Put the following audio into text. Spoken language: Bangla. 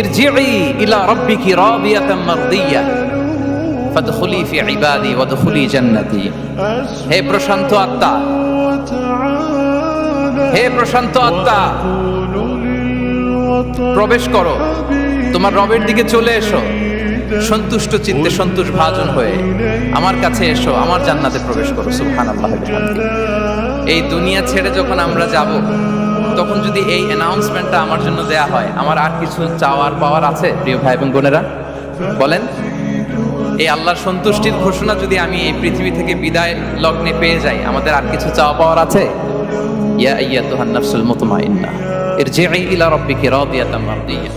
ইরজিই ইলা রাব্বিকি রাদিয়াতাম মারদিয়া, ফাদখুলি ফি ইবাদি ওয়াদখুলি জান্নাতি। হে প্রশান্ত আত্মা, হে প্রশান্ত আত্মা, প্রবেশ করো। তোমার রবের দিকে চলে এসো। সন্তুষ্ট চিত্তে সন্তোষ ভাজন হয়ে আমার কাছে এসো, আমার জান্নাতে প্রবেশ করো। সুবহান এই দুনিয়া ছেড়ে যখন আমরা যাব তখন যদি এই অ্যানাউন্সমেন্টটা আমার জন্য দেয়া হয়, আমার আর কিছু চাওয়ার পাওয়ার আছে, প্রিয় ভাই এবং বোনেরা? বলেন। এই আল্লাহর সন্তুষ্টির ঘোষণা যদি আমি এই পৃথিবী থেকে বিদায় লগ্নে পেয়ে যাই, আমাদের আর কিছু চাওয়া পাওয়ার আছে? ইয়া আইয়াতুহান নাফসুল মুতমাইন্না। ইরজিই ইলা রাব্বিকি রাদিয়াতাম মারদিয়া।